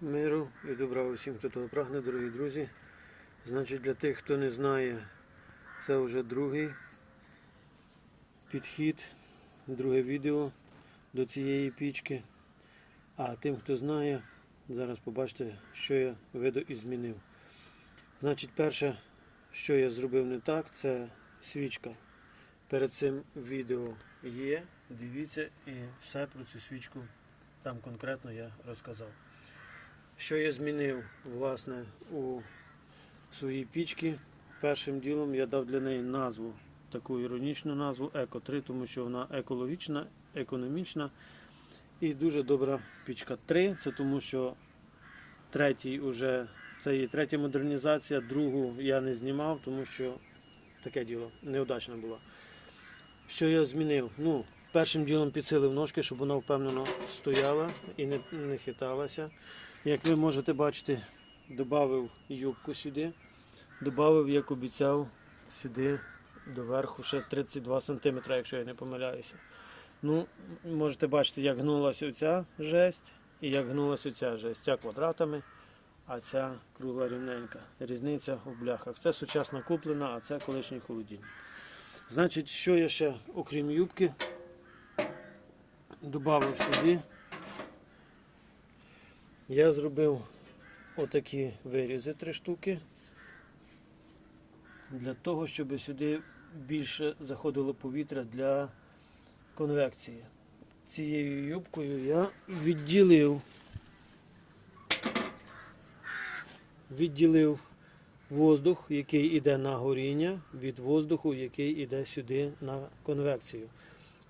Миру і добра усім, хто того прагне, дорогі друзі. Значить, для тих, хто не знає, це вже другий підхід, друге відео до цієї пічки. А тим, хто знає, зараз побачите, що я виду і змінив. Значить, перше, що я зробив не так, це свічка. Перед цим відео є. Дивіться і все про цю свічку там конкретно я розказав. Що я змінив власне у своїй пічці? Першим ділом я дав для неї назву, таку іронічну назву Еко 3, тому що вона екологічна, економічна і дуже добра пічка 3. Це тому що третій уже це її третя модернізація, другу я не знімав, тому що таке діло неудачна була. Що я змінив? Ну, першим ділом підсилив ножки, щоб вона впевнено стояла і не, не хиталася. Як ви можете бачити, додав юбку сюди, додав, як обіцяв, сюди доверху ще 32 см, якщо я не помиляюся. Ну, можете бачити, як гнулася оця жесть і як гнулася оця жесть. Ця квадратами, а ця кругла рівненька. Різниця у бляхах. Це сучасно куплена, а це колишній холодильник. Значить, що я ще, окрім юбки, додав сюди. Я зробив отакі вирізи три штуки. Для того, щоб сюди більше заходило повітря для конвекції. Цією юбкою я відділив, відділив воздух, який йде на горіння, від воздуху, який йде сюди на конвекцію,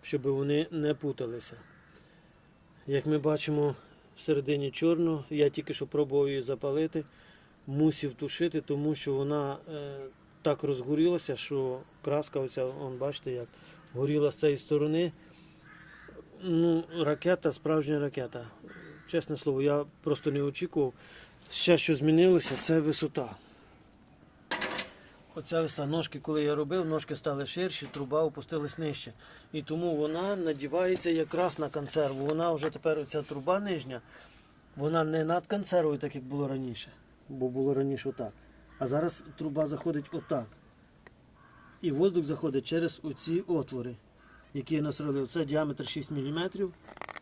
щоб вони не путалися. Як ми бачимо, всередині чорну. я тільки що пробував її запалити, мусів тушити, тому що вона е, так розгорілася, що краска, оця, он, бачите, як горіла з цієї сторони. Ну, ракета, справжня ракета. Чесне слово, я просто не очікував. Ще що змінилося, це висота. Оця висота ножки, коли я робив, ножки стали ширші, труба опустилась нижче. І тому вона надівається якраз на консерву. Вона вже тепер оця труба нижня, вона не над консервою, так як було раніше. Бо було раніше отак. А зараз труба заходить отак. І воздух заходить через оці отвори, які я насролив. Це діаметр 6 мм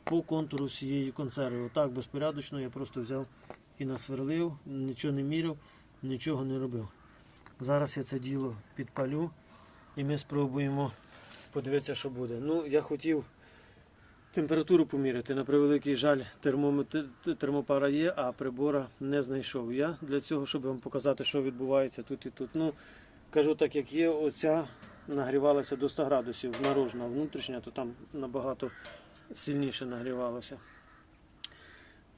по контуру всієї консерви. Отак безпорядочно я просто взяв і насверлив, нічого не міряв, нічого не робив. Зараз я це діло підпалю і ми спробуємо подивитися, що буде. Ну, я хотів температуру поміряти. На превеликий жаль, термометр, термопара є, а прибора не знайшов. Я для цього, щоб вам показати, що відбувається тут і тут. Ну, кажу так, як є, оця нагрівалася до 100 градусів наружна, внутрішня, то там набагато сильніше нагрівалося.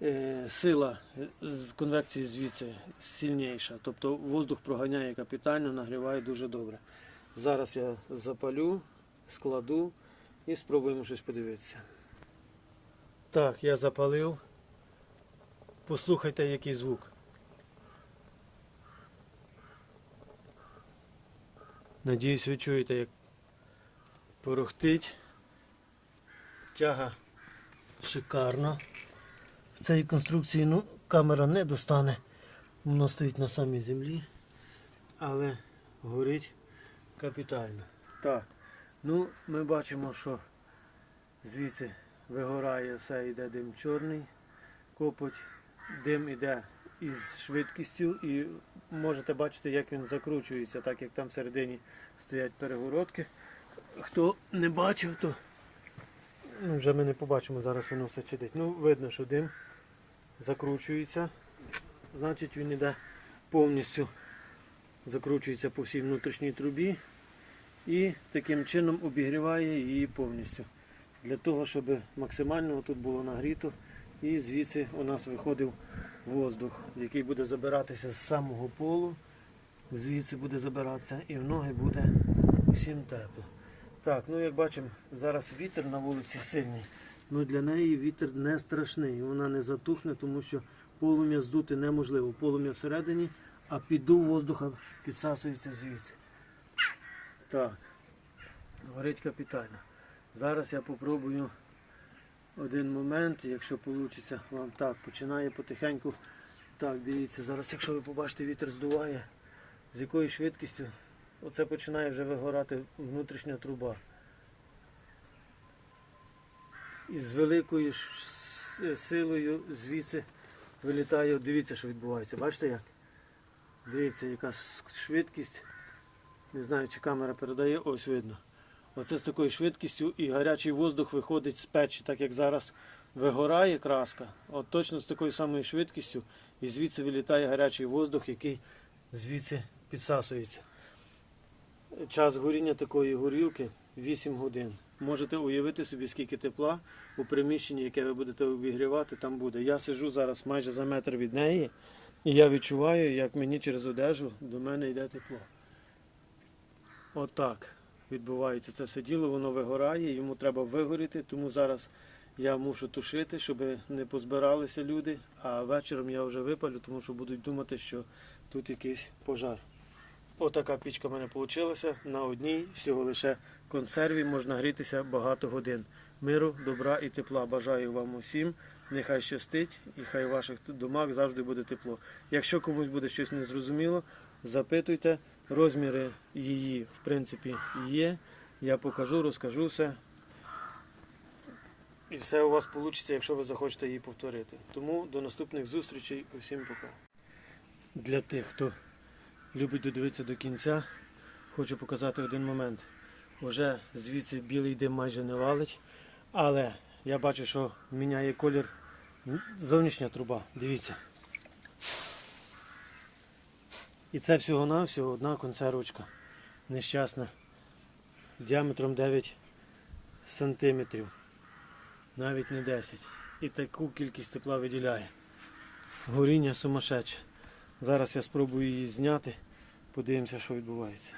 Е, Сила з конвекції звідси сильніша. Тобто воздух проганяє капітально, нагріває дуже добре. Зараз я запалю, складу і спробуємо щось подивитися. Так, я запалив. Послухайте, який звук. Надіюсь, ви чуєте, як порохтить. Тяга шикарна. В цій конструкції ну, камера не достане. Воно стоїть на самій землі, але горить капітально. Так, ну ми бачимо, що звідси вигорає все, йде дим чорний, копоть, дим іде із швидкістю і можете бачити, як він закручується, так як там всередині стоять перегородки. Хто не бачив, то ну, вже ми не побачимо, зараз воно все чадить. Ну, видно, що дим закручується. Значить він іде повністю закручується по всій внутрішній трубі і таким чином обігріває її повністю. Для того, щоб максимально тут було нагріто і звідси у нас виходив воздух, який буде забиратися з самого полу, звідси буде забиратися і в ноги буде всім тепло. Так, ну як бачимо, зараз вітер на вулиці сильний. Ну для неї вітер не страшний. Вона не затухне, тому що полум'я здути неможливо. Полум'я всередині, а піддув воздуха підсасується звідси. Так, горить капітально. Зараз я попробую один момент, якщо вийде вам так, починає потихеньку. Так, дивіться, зараз, якщо ви побачите, вітер здуває, з якою швидкістю, оце починає вже вигорати внутрішня труба. І з великою силою звідси вилітає, дивіться, що відбувається. Бачите як? Дивіться, яка швидкість. Не знаю, чи камера передає, ось видно. Оце з такою швидкістю і гарячий воздух виходить з печі, так як зараз вигорає краска. От точно з такою самою швидкістю і звідси вилітає гарячий воздух, який звідси підсасується. Час горіння такої горілки 8 годин. Можете уявити собі, скільки тепла у приміщенні, яке ви будете обігрівати, там буде. Я сижу зараз майже за метр від неї, і я відчуваю, як мені через одежу до мене йде тепло. Отак відбувається це все діло, воно вигорає, йому треба вигоріти, тому зараз я мушу тушити, щоб не позбиралися люди, а вечором я вже випалю, тому що будуть думати, що тут якийсь пожар. Отака пічка в мене вийшла. На одній всього лише консерві можна грітися багато годин. Миру, добра і тепла. Бажаю вам усім. Нехай щастить і хай в ваших домах завжди буде тепло. Якщо комусь буде щось незрозуміло, запитуйте. Розміри її, в принципі, є. Я покажу, розкажу все. І все у вас вийде, якщо ви захочете її повторити. Тому до наступних зустрічей. Усім пока. Для тих, хто любить додивитися до кінця, хочу показати один момент. Уже звідси білий дим майже не валить, але я бачу, що міняє колір зовнішня труба. Дивіться. І це всього-навсього одна консервочка нещасна діаметром 9 сантиметрів, навіть не 10. І таку кількість тепла виділяє. Горіння сумасшедше. Зараз я спробую її зняти, подивимося, що відбувається.